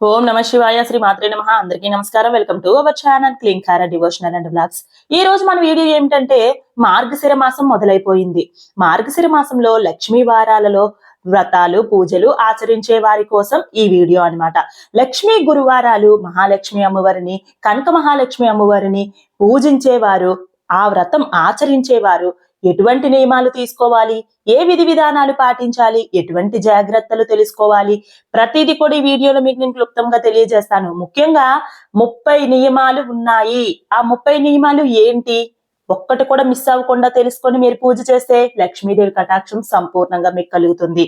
ఓం నమ శివాయ శ్రీ మాత్రే నమ. అందరికీ నమస్కారం. వెల్కమ్ టు అవర్ ఛానల్ క్లీన్ కార డివోషనల్ అండ్ బ్లాగ్స్ ఈ రోజు మన వీడియో ఏమిటంటే మార్గశిర మాసం మొదలైపోయింది. మార్గశిర మాసంలో లక్ష్మీ వారాలలో వ్రతాలు పూజలు ఆచరించే వారి కోసం ఈ వీడియో అన్నమాట. లక్ష్మీ గురువారాలు మహాలక్ష్మి అమ్మవారిని కనక మహాలక్ష్మి అమ్మవారిని పూజించేవారు ఆ వ్రతం ఆచరించేవారు ఎటువంటి నియమాలు తీసుకోవాలి? ఏ విధి విధానాలు పాటించాలి? ఎటువంటి జాగ్రత్తలు తెలుసుకోవాలి? ప్రతిదీ కూడా ఈ వీడియోలో మీకు నేను క్లుప్తంగా తెలియజేస్తాను. ముఖ్యంగా ముప్పై నియమాలు ఉన్నాయి. ఆ ముప్పై నియమాలు ఏంటి? ఒక్కటి కూడా మిస్ అవ్వకుండా తెలుసుకొని మీరు పూజ చేస్తే లక్ష్మీదేవి కటాక్షం సంపూర్ణంగా మీకు కలుగుతుంది.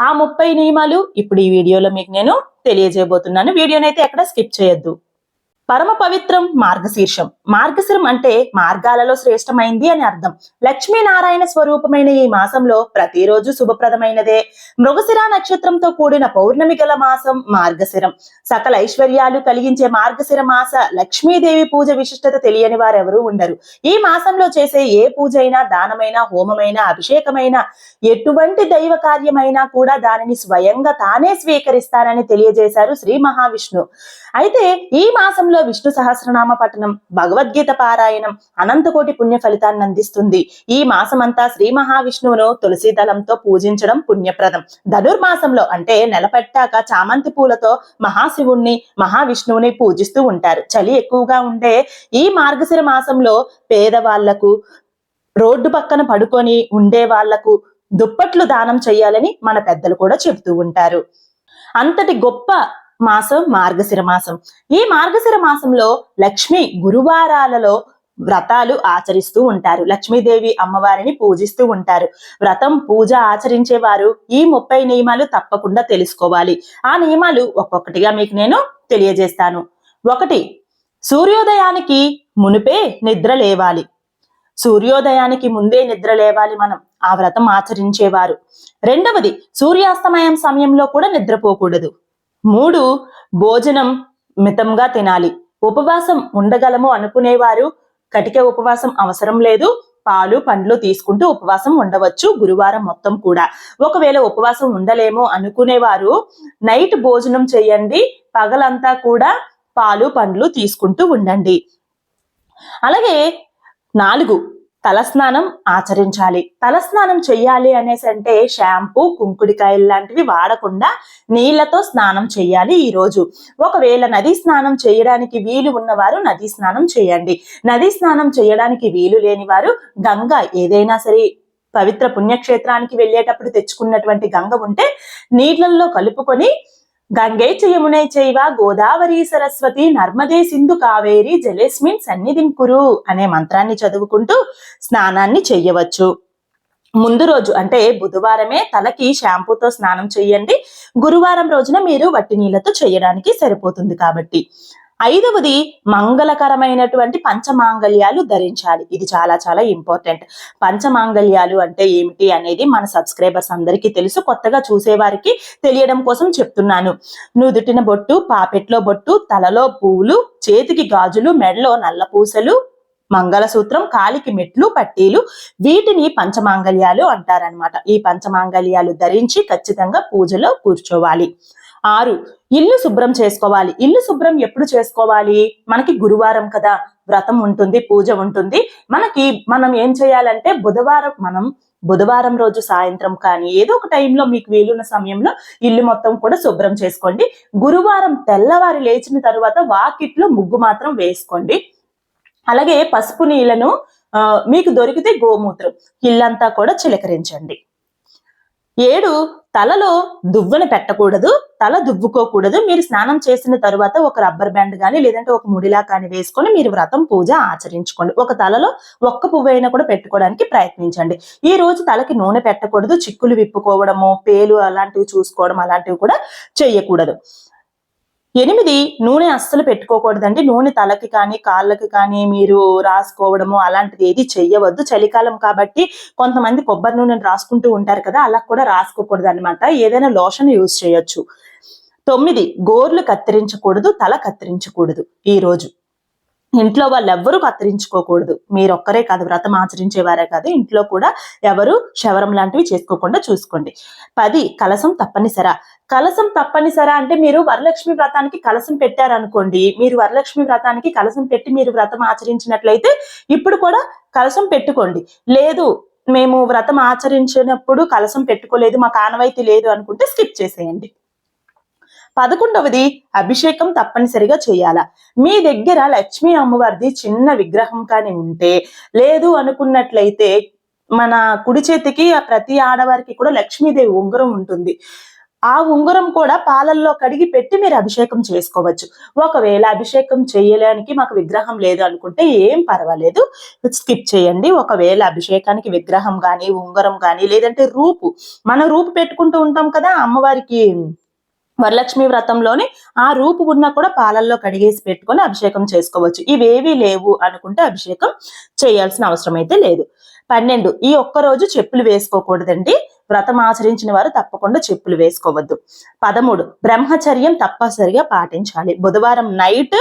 ఆ ముప్పై నియమాలు ఇప్పుడు ఈ వీడియోలో మీకు నేను తెలియజేయబోతున్నాను. వీడియోనైతే ఎక్కడ స్కిప్ చేయొద్దు. పరమ పవిత్రం మార్గశీర్షం. మార్గశిరం అంటే మార్గాలలో శ్రేష్టమైంది అని అర్థం. లక్ష్మీనారాయణ స్వరూపమైన ఈ మాసంలో ప్రతిరోజు శుభప్రదమైనదే. మృగశిర నక్షత్రంతో కూడిన పౌర్ణమి గల మాసం మార్గశిరం. సకల ఐశ్వర్యాలు కలిగించే మార్గశిర మాస లక్ష్మీదేవి పూజ విశిష్టత తెలియని వారెవరూ ఉండరు. ఈ మాసంలో చేసే ఏ పూజ అయినా దానమైన హోమమైన అభిషేకమైన ఎటువంటి దైవ కార్యమైనా కూడా దానిని స్వయంగా తానే స్వీకరిస్తానని తెలియజేశారు శ్రీ మహావిష్ణు అయితే ఈ మాసంలో విష్ణు సహస్రనామ పఠనం భగవద్గీత పారాయణం అనంతకోటి పుణ్య ఫలితాన్ని అందిస్తుంది. ఈ మాసమంతా శ్రీ మహావిష్ణువును తులసి దళంతో పూజించడం పుణ్యప్రదం. ధనుర్మాసంలో అంటే నెలపెట్టాక చామంతి పూలతో మహాశివుణ్ణి మహావిష్ణువుని పూజిస్తూ ఉంటారు. చలి ఎక్కువగా ఉండే ఈ మార్గశిర మాసంలో పేదవాళ్ళకు రోడ్డు పక్కన పడుకొని ఉండే వాళ్ళకు దుప్పట్లు దానం చేయాలని మన పెద్దలు కూడా చెబుతూ ఉంటారు. అంతటి గొప్ప మాసం మార్గశిర మాసం ఈ మార్గశిర మాసంలో లక్ష్మి గురువారాలలో వ్రతాలు ఆచరిస్తూ ఉంటారు. లక్ష్మీదేవి అమ్మవారిని పూజిస్తూ ఉంటారు. వ్రతం పూజ ఆచరించే వారు ఈ ముప్పై నియమాలు తప్పకుండా తెలుసుకోవాలి. ఆ నియమాలు ఒక్కొక్కటిగా మీకు నేను తెలియజేస్తాను. ఒకటి సూర్యోదయానికి మునిపే నిద్ర లేవాలి. సూర్యోదయానికి ముందే నిద్ర లేవాలి మనం. ఆ వ్రతం ఆచరించేవారు. రెండవది సూర్యాస్తమయం సమయంలో కూడా నిద్రపోకూడదు. మూడు భోజనం మితంగా తినాలి. ఉపవాసం ఉండగలము అనుకునేవారు. కటిక ఉపవాసం అవసరం లేదు. పాలు పండ్లు తీసుకుంటూ ఉపవాసం ఉండవచ్చు గురువారం మొత్తం కూడా. ఒకవేళ ఉపవాసం ఉండలేమో అనుకునేవారు నైట్ భోజనం చేయండి. పగలంతా కూడా పాలు పండ్లు తీసుకుంటూ ఉండండి. అలాగే నాలుగు తలస్నానం ఆచరించాలి. తలస్నానం చెయ్యాలి అనేసి అంటే షాంపూ కుంకుడికాయలు లాంటివి వాడకుండా నీళ్ళతో స్నానం చేయాలి ఈ రోజు. ఒకవేళ నది స్నానం చేయడానికి వీలు ఉన్నవారు నది స్నానం చేయండి. నది స్నానం చేయడానికి వీలు లేని వారు గంగ ఏదైనా సరే పవిత్ర పుణ్యక్షేత్రానికి వెళ్ళేటప్పుడు తెచ్చుకున్నటువంటి గంగ ఉంటే నీళ్ళలో కలుపుకొని గంగే యమునే చైవ గోదావరి సరస్వతి నర్మదే సింధు కావేరి జలేస్మిన్ సన్నిధిం కురు అనే మంత్రాన్ని చదువుకుంటూ స్నానాన్ని చెయ్యవచ్చు. ముందు రోజు అంటే బుధవారమే తలకి షాంపూతో స్నానం చేయండి గురువారం రోజున మీరు వట్టి నీళ్ళతో చేయడానికి సరిపోతుంది కాబట్టి. ఐదవది మంగళకరమైనటువంటి పంచమాంగళ్యాలు ధరించాలి. ఇది చాలా చాలా ఇంపార్టెంట్. పంచమాంగళ్యాలు అంటే ఏమిటి అనేది మన సబ్స్క్రైబర్స్ అందరికీ తెలుసు. కొత్తగా చూసేవారికి తెలియడం కోసం చెప్తున్నాను. నుదుటిన బొట్టు పాపెట్లో బొట్టు తలలో పువ్వులు చేతికి గాజులు మెడలో నల్ల పూసలు మంగళసూత్రం కాలికి మెట్లు పట్టీలు వీటిని పంచమాంగళ్యాలు అంటారనమాట ఈ పంచమాంగళ్యాలు ధరించి ఖచ్చితంగా పూజలో కూర్చోవాలి. ఆరు. ఇల్లు శుభ్రం చేసుకోవాలి. ఇల్లు శుభ్రం ఎప్పుడు చేసుకోవాలి? మనకి గురువారం కదా. వ్రతం ఉంటుంది పూజ ఉంటుంది. మనకి మనం ఏం చేయాలంటే బుధవారం మనం బుధవారం రోజు సాయంత్రం కానీ ఏదో ఒక టైంలో మీకు వీలున్న సమయంలో ఇల్లు మొత్తం కూడా శుభ్రం చేసుకోండి. గురువారం తెల్లవారి లేచిన తర్వాత వాకిట్లో ముగ్గు మాత్రం వేసుకోండి. అలాగే పసుపు నీళ్ళను మీకు దొరికితే గోమూత్రం. ఇల్లంతా కూడా చిలకరించండి. ఏడు. తలలో దువ్వను పెట్టకూడదు తల దువ్వుకోకూడదు. మీరు స్నానం చేసిన తరువాత ఒక రబ్బర్ బ్యాండ్ కానీ లేదంటే ఒక ముడిలా కానీ వేసుకొని మీరు వ్రతం పూజ ఆచరించుకోండి. ఒక తలలో ఒక్క పువ్వు అయినా కూడా పెట్టుకోవడానికి ప్రయత్నించండి. ఈ రోజు తలకి నూనె పెట్టకూడదు చిక్కులు విప్పుకోవడము పేలు అలాంటివి చూసుకోవడం అలాంటివి కూడా చెయ్యకూడదు. ఎనిమిది నూనె అస్సలు పెట్టుకోకూడదండి. నూనె తలకి కానీ కాళ్ళకి కానీ మీరు రాసుకోవడము అలాంటిది ఏది చెయ్యవద్దు. చలికాలం కాబట్టి కొంతమంది కొబ్బరి నూనెను రాసుకుంటూ ఉంటారు కదా అలా కూడా రాసుకోకూడదు అనమాట ఏదైనా లోషన్ యూజ్ చేయొచ్చు. తొమ్మిది గోర్లు కత్తిరించకూడదు తల కత్తిరించకూడదు ఈ రోజు ఇంట్లో వాళ్ళు ఎవ్వరూ కత్తిరించుకోకూడదు. మీరు ఒక్కరే కాదు వ్రతం ఆచరించేవారే కాదు. ఇంట్లో కూడా ఎవరు శవరం లాంటివి చేసుకోకుండా చూసుకోండి. పది కలసం తప్పనిసరా. కలసం తప్పనిసరా అంటే మీరు వరలక్ష్మి వ్రతానికి కలసం పెట్టారనుకోండి. మీరు వరలక్ష్మి వ్రతానికి కలసం పెట్టి మీరు వ్రతం ఆచరించినట్లయితే ఇప్పుడు కూడా కలసం పెట్టుకోండి. లేదు మేము వ్రతం ఆచరించినప్పుడు కలసం పెట్టుకోలేదు మాకు ఆనవాయితీ లేదు అనుకుంటే స్కిప్ చేసేయండి. పదకొండవది అభిషేకం తప్పనిసరిగా చేయాలా. మీ దగ్గర లక్ష్మీ అమ్మవారిది చిన్న విగ్రహం కానీ ఉంటే లేదు అనుకున్నట్లయితే మన కుడి చేతికి ప్రతి ఆడవారికి కూడా లక్ష్మీదేవి ఉంగరం ఉంటుంది. ఆ ఉంగరం కూడా పాలల్లో కడిగి పెట్టి మీరు అభిషేకం చేసుకోవచ్చు. ఒకవేళ అభిషేకం చేయడానికి మాకు విగ్రహం లేదు అనుకుంటే ఏం పర్వాలేదు. స్కిప్ చేయండి. ఒకవేళ అభిషేకానికి విగ్రహం కానీ ఉంగరం కానీ లేదంటే రూపు మన రూపు పెట్టుకుంటూ ఉంటాం కదా అమ్మవారికి వరలక్ష్మి వ్రతంలోని ఆ రూపు ఉన్నా కూడా పాలల్లో కడిగేసి పెట్టుకొని అభిషేకం చేసుకోవచ్చు. ఇవేవి లేవు అనుకుంటే అభిషేకం చేయాల్సిన అవసరం అయితే లేదు. పన్నెండు ఈ ఒక్క రోజు చెప్పులు వేసుకోకూడదండి. వ్రతం ఆచరించిన వారు తప్పకుండా చెప్పులు వేసుకోవద్దు. పదమూడు బ్రహ్మచర్యం తప్పనిసరిగా పాటించాలి. బుధవారం నైట్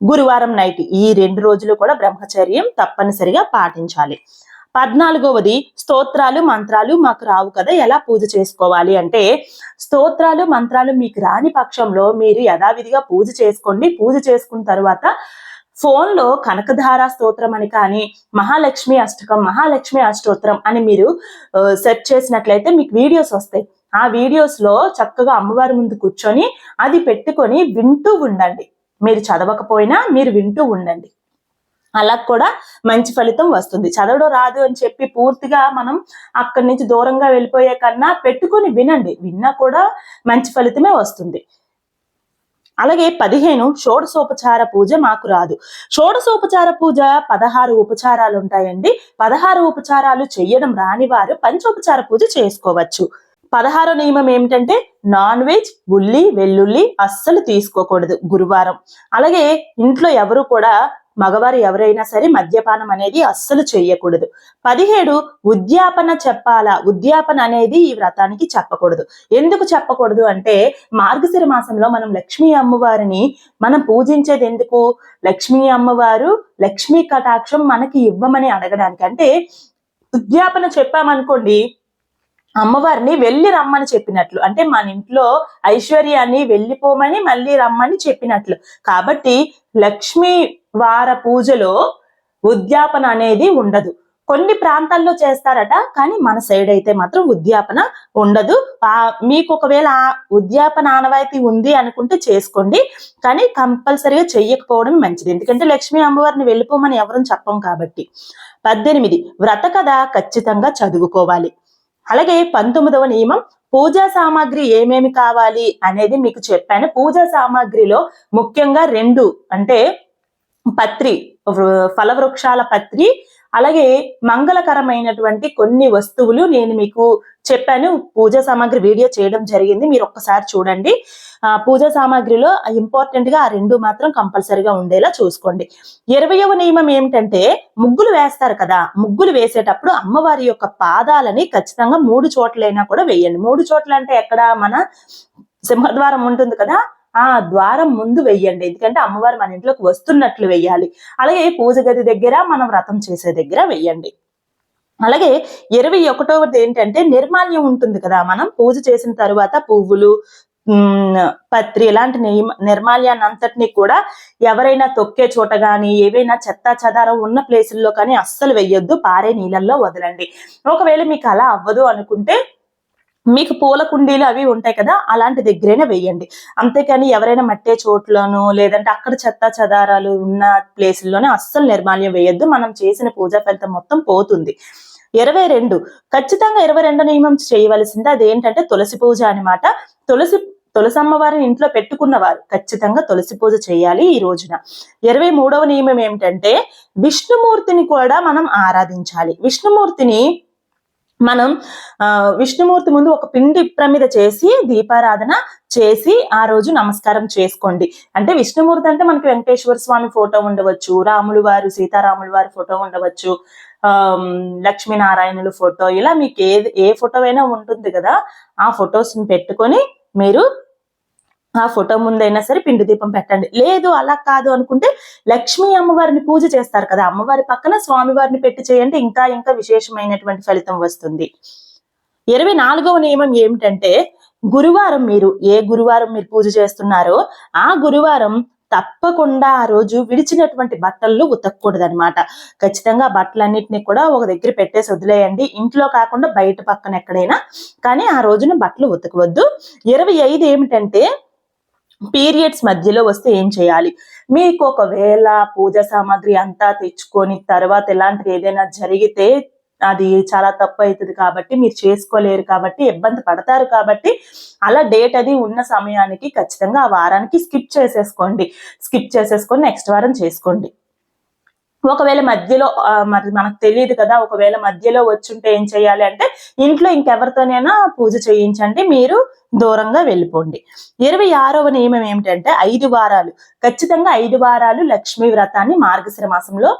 గురువారం నైట్ ఈ రెండు రోజులు కూడా బ్రహ్మచర్యం తప్పనిసరిగా పాటించాలి. పద్నాలుగవది స్తోత్రాలు మంత్రాలు మాకు రావు కదా ఎలా పూజ చేసుకోవాలి అంటే స్తోత్రాలు మంత్రాలు మీకు రాని పక్షంలో మీరు యథావిధిగా పూజ చేసుకోండి. పూజ చేసుకున్న తర్వాత ఫోన్లో కనకధార స్తోత్రం అని కానీ మహాలక్ష్మి అష్టకం మహాలక్ష్మి అష్టోత్తరం అని మీరు సెర్చ్ చేసినట్లయితే మీకు వీడియోస్ వస్తాయి. ఆ వీడియోస్లో చక్కగా అమ్మవారి ముందు కూర్చొని అది పెట్టుకొని వింటూ ఉండండి. మీరు చదవకపోయినా మీరు వింటూ ఉండండి. అలా కూడా మంచి ఫలితం వస్తుంది. చదవడం రాదు అని చెప్పి పూర్తిగా మనం అక్కడి నుంచి దూరంగా వెళ్ళిపోయే కన్నా పెట్టుకొని వినండి. విన్నా కూడా మంచి ఫలితమే వస్తుంది. అలాగే పదిహేను షోడశోపచార పూజ మాకు రాదు. షోడశోపచార పూజ పదహారు ఉపచారాలు ఉంటాయండి. పదహారు ఉపచారాలు చెయ్యడం రాని వారు పంచోపచార పూజ చేసుకోవచ్చు. పదహారో నియమం ఏమిటంటే నాన్ వెజ్ ఉల్లి వెల్లుల్లి అస్సలు తీసుకోకూడదు గురువారం. అలాగే ఇంట్లో ఎవరు కూడా మగవారు ఎవరైనా సరే మద్యపానం అనేది అస్సలు చేయకూడదు పదిహేడు ఉద్యాపన చెప్పాలా? ఉద్యాపన అనేది ఈ వ్రతానికి చెప్పకూడదు. ఎందుకు చెప్పకూడదు అంటే మార్గశిర మాసంలో మనం లక్ష్మీ అమ్మవారిని మనం పూజించేది ఎందుకు? లక్ష్మీ అమ్మవారు లక్ష్మీ కటాక్షం మనకి ఇవ్వమని అడగడానికి. అంటే ఉద్యాపన చెప్పామనుకోండి అమ్మవారిని వెళ్ళి రమ్మని చెప్పినట్లు. అంటే మన ఇంట్లో ఐశ్వర్యాన్ని వెళ్ళిపోమని మళ్ళీ రమ్మని చెప్పినట్లు. కాబట్టి లక్ష్మీ వార పూజలో ఉద్యాపన అనేది ఉండదు. కొన్ని ప్రాంతాల్లో చేస్తారట కానీ మన సైడ్ అయితే మాత్రం ఉద్యాపన ఉండదు. ఆ మీకు ఒకవేళ ఉద్యాపన ఆనవాయితీ ఉంది అనుకుంటే చేసుకోండి కానీ కంపల్సరీగా చెయ్యకపోవడం మంచిది. ఎందుకంటే లక్ష్మీ అమ్మవారిని వెళ్ళిపోమని ఎవరూ చెప్పం కాబట్టి. పద్దెనిమిది వ్రత కథ ఖచ్చితంగా చదువుకోవాలి. అలాగే పంతొమ్మిదవ నియమం పూజా సామాగ్రి ఏమేమి కావాలి అనేది మీకు చెప్పాను. పూజా సామాగ్రిలో ముఖ్యంగా రెండు అంటే పత్రి ఫలవృక్షాల పత్రి అలాగే మంగళకరమైనటువంటి కొన్ని వస్తువులు నేను మీకు చెప్పాను. పూజా సామాగ్రి వీడియో చేయడం జరిగింది. మీరు ఒక్కసారి చూడండి. పూజా సామాగ్రిలో ఇంపార్టెంట్గా ఆ రెండు మాత్రం కంపల్సరిగా ఉండేలా చూసుకోండి. ఇరవయవ నియమం ఏమిటంటే ముగ్గులు వేస్తారు కదా ముగ్గులు వేసేటప్పుడు అమ్మవారి యొక్క పాదాలని ఖచ్చితంగా మూడు చోట్లైనా కూడా వేయండి. మూడు చోట్ల అంటే ఎక్కడ? మన సింహద్వారం ఉంటుంది కదా ఆ ద్వారం ముందు వెయ్యండి. ఎందుకంటే అమ్మవారు మన ఇంట్లోకి వస్తున్నట్లు వెయ్యాలి. అలాగే పూజ గది దగ్గర మనం వ్రతం చేసే దగ్గర వెయ్యండి. అలాగే ఇరవై ఒకటవది ఏంటంటే నిర్మాల్యం ఉంటుంది కదా. మనం పూజ చేసిన తర్వాత పువ్వులు పత్రి ఇలాంటి నిర్మాల్యాన్ని అంతటినీ కూడా ఎవరైనా తొక్కే చోట కానీ ఏవైనా చెత్త చెదారం ఉన్న ప్లేసుల్లో కానీ అస్సలు వెయ్యొద్దు. పారే నీళ్ళల్లో వదలండి. ఒకవేళ మీకు అలా అవ్వదు అనుకుంటే మీకు పూల కుండీలు అవి ఉంటాయి కదా అలాంటి దగ్గరైనా వేయండి. అంతేకాని ఎవరైనా మట్టే చోట్లను లేదంటే అక్కడ చెత్త చెదారాలు ఉన్న ప్లేసుల్లోనే అస్సలు నిర్మాల్యం వేయొద్దు. మనం చేసిన పూజా ఫలితం మొత్తం పోతుంది. ఇరవై రెండు. ఖచ్చితంగా ఇరవై రెండు నియమం చేయవలసింది అదేంటంటే తులసి పూజ అనమాట తులసి తులసి అమ్మవారిని ఇంట్లో పెట్టుకున్న వారు ఖచ్చితంగా తులసి పూజ చేయాలి ఈ రోజున. ఇరవై మూడవ నియమం ఏమిటంటే విష్ణుమూర్తిని కూడా మనం ఆరాధించాలి. విష్ణుమూర్తిని మనం ఆ విష్ణుమూర్తి ముందు ఒక పిండి ప్రమిద చేసి దీపారాధన చేసి ఆ రోజు నమస్కారం చేసుకోండి. అంటే విష్ణుమూర్తి అంటే మనకి వెంకటేశ్వర స్వామి ఫోటో ఉండవచ్చు రాములు వారు సీతారాములు వారి ఫోటో ఉండవచ్చు ఆ లక్ష్మీనారాయణులు ఫోటో ఇలా మీకు ఏ ఏ ఫోటో అయినా ఉంటుంది కదా ఆ ఫొటోస్ని పెట్టుకొని మీరు ఆ ఫోటో ముందైనా సరే పిండి దీపం పెట్టండి. లేదు అలా కాదు అనుకుంటే లక్ష్మీ అమ్మవారిని పూజ చేస్తారు కదా. అమ్మవారి పక్కన స్వామివారిని పెట్టి చేయండి. ఇంకా ఇంకా విశేషమైనటువంటి ఫలితం వస్తుంది. ఇరవై నాలుగవ నియమం ఏమిటంటే గురువారం మీరు ఏ గురువారం మీరు పూజ చేస్తున్నారో ఆ గురువారం తప్పకుండా ఆ రోజు విడిచినటువంటి బట్టలు ఉతకూడదనమాట ఖచ్చితంగా బట్టలన్నింటినీ కూడా ఒక దగ్గర పెట్టేసి వదిలేయండి. ఇంట్లో కాకుండా బయట పక్కన ఎక్కడైనా. కానీ ఆ రోజున బట్టలు ఉతకవద్దు. ఇరవై ఐదు ఏమిటంటే పీరియడ్స్ మధ్యలో వస్తే ఏం చేయాలి? మీకు ఒకవేళ పూజ సామాగ్రి అంతా తెచ్చుకొని తర్వాత ఎలాంటిది ఏదైనా జరిగితే అది చాలా తప్పు అవుతుంది కాబట్టి మీరు చేసుకోలేరు కాబట్టి ఇబ్బంది పడతారు కాబట్టి అలా డేట్ అది ఉన్న సమయానికి ఖచ్చితంగా ఆ వారానికి స్కిప్ చేసేసుకోండి. స్కిప్ చేసేసుకొని నెక్స్ట్ వారం చేసుకోండి. ఒకవేళ మధ్యలో మరి మనకు తెలియదు కదా ఒకవేళ మధ్యలో వచ్చుంటే ఏం చేయాలి అంటే ఇంట్లో ఇంకెవరితోనైనా పూజ చేయించండి మీరు దూరంగా వెళ్ళిపోండి. ఇరవై ఆరవ నియమం ఏమిటంటే ఐదు వారాలు. ఖచ్చితంగా ఐదు వారాలు లక్ష్మీ వ్రతాన్ని మార్గశిర మాసంలో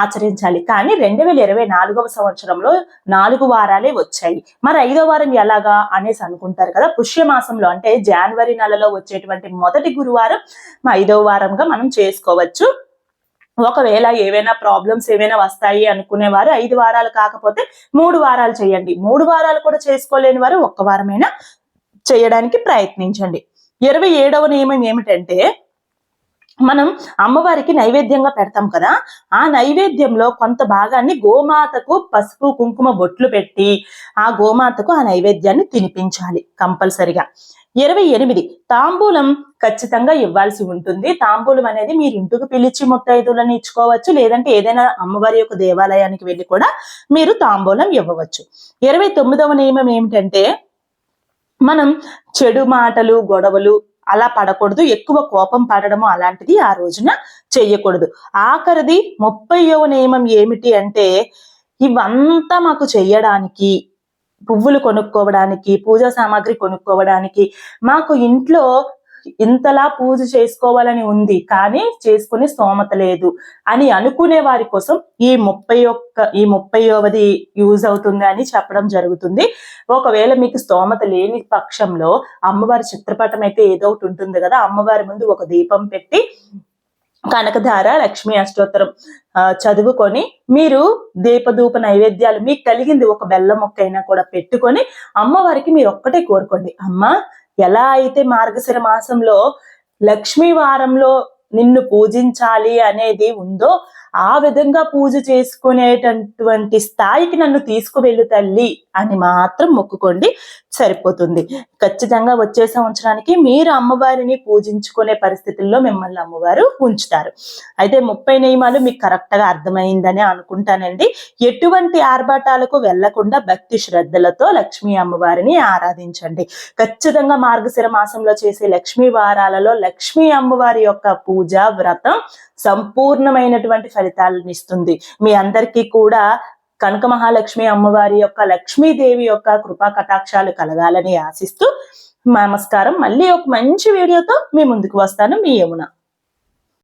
ఆచరించాలి. కానీ రెండు వేల ఇరవై నాలుగవ సంవత్సరంలో నాలుగు వారాలే వచ్చాయి. మరి ఐదో వారం ఎలాగా అనేసి అనుకుంటారు కదా పుష్యమాసంలో అంటే జనవరి నెలలో వచ్చేటువంటి మొదటి గురువారం ఐదో వారంగా మనం చేసుకోవచ్చు. ఒకవేళ ఏవైనా ప్రాబ్లమ్స్ ఏవైనా వస్తాయి అనుకునేవారు ఐదు వారాలు కాకపోతే మూడు వారాలు చేయండి. మూడు వారాలు కూడా చేసుకోలేని వారు ఒక్క వారమైనా చేయడానికి ప్రయత్నించండి. ఇరవై ఏడవ నియమం ఏమిటంటే మనం అమ్మవారికి నైవేద్యంగా పెడతాం కదా ఆ నైవేద్యంలో కొంత భాగాన్ని గోమాతకు పసుపు కుంకుమ బొట్లు పెట్టి ఆ గోమాతకు ఆ నైవేద్యాన్ని తినిపించాలి కంపల్సరిగా. ఇరవై ఎనిమిది. తాంబూలం ఖచ్చితంగా ఇవ్వాల్సి ఉంటుంది. తాంబూలం అనేది మీరు ఇంటికి పిలిచి ముత్తైదులను ఇచ్చుకోవచ్చు లేదంటే ఏదైనా అమ్మవారి యొక్క దేవాలయానికి వెళ్ళి కూడా మీరు తాంబూలం ఇవ్వవచ్చు. ఇరవై తొమ్మిదవ నియమం ఏమిటంటే మనం చెడు మాటలు గొడవలు అలా పడకూడదు. ఎక్కువ కోపం పడడము అలాంటిది ఆ రోజున చెయ్యకూడదు. ఆఖరిది ముప్పైవ నియమం ఏమిటి అంటే ఇవంతా మాకు చెయ్యడానికి పువ్వులు కొనుక్కోవడానికి పూజా సామాగ్రి కొనుక్కోవడానికి మాకు ఇంట్లో ఇంతలా పూజ చేసుకోవాలని ఉంది కానీ చేసుకునే స్తోమత లేదు అని అనుకునే వారి కోసం ఈ ముప్పై ఒక్క ఈ ముప్పైవది యూజ్ అవుతుంది అని చెప్పడం జరుగుతుంది. ఒకవేళ మీకు స్తోమత లేని పక్షంలో అమ్మవారి చిత్రపటం అయితే ఏదో ఒకటి ఉంటుంది కదా అమ్మవారి ముందు ఒక దీపం పెట్టి కనకధార లక్ష్మీ అష్టోత్తరం చదువుకొని మీరు దీపధూప నైవేద్యాలు మీకు కలిగింది ఒక బెల్లం మొక్క అయినా కూడా పెట్టుకొని అమ్మవారికి మీరు ఒక్కటే కోరుకోండి. అమ్మ ఎలా అయితే మార్గశిర మాసంలో లక్ష్మీ వారంలో నిన్ను పూజించాలి అనేది ఉందో ఆ విధంగా పూజ చేసుకునేటటువంటి స్థాయికి నన్ను తీసుకువెళ్ళు తల్లి అని మాత్రం మొక్కుకోండి. సరిపోతుంది. ఖచ్చితంగా వచ్చే సంవత్సరానికి మీరు అమ్మవారిని పూజించుకునే పరిస్థితుల్లో మిమ్మల్ని అమ్మవారు ఉంచుతారు. అయితే ముప్పై నియమాలు మీకు కరెక్ట్గా అర్థమైందని అనుకుంటానండి. ఎటువంటి ఆర్భాటాలకు వెళ్ళకుండా భక్తి శ్రద్ధలతో లక్ష్మీ అమ్మవారిని ఆరాధించండి. ఖచ్చితంగా మార్గశిర మాసంలో చేసే లక్ష్మీ వారాలలో లక్ష్మీ అమ్మవారి యొక్క పూజ వ్రతం సంపూర్ణమైనటువంటి ఫలితాలను ఇస్తుంది. మీ అందరికీ కూడా కనక మహాలక్ష్మి అమ్మవారి యొక్క లక్ష్మీదేవి యొక్క కృపా కటాక్షాలు కలగాలని ఆశిస్తూ నమస్కారం. మళ్ళీ ఒక మంచి వీడియోతో మీ ముందుకు వస్తాను. మీ యమున.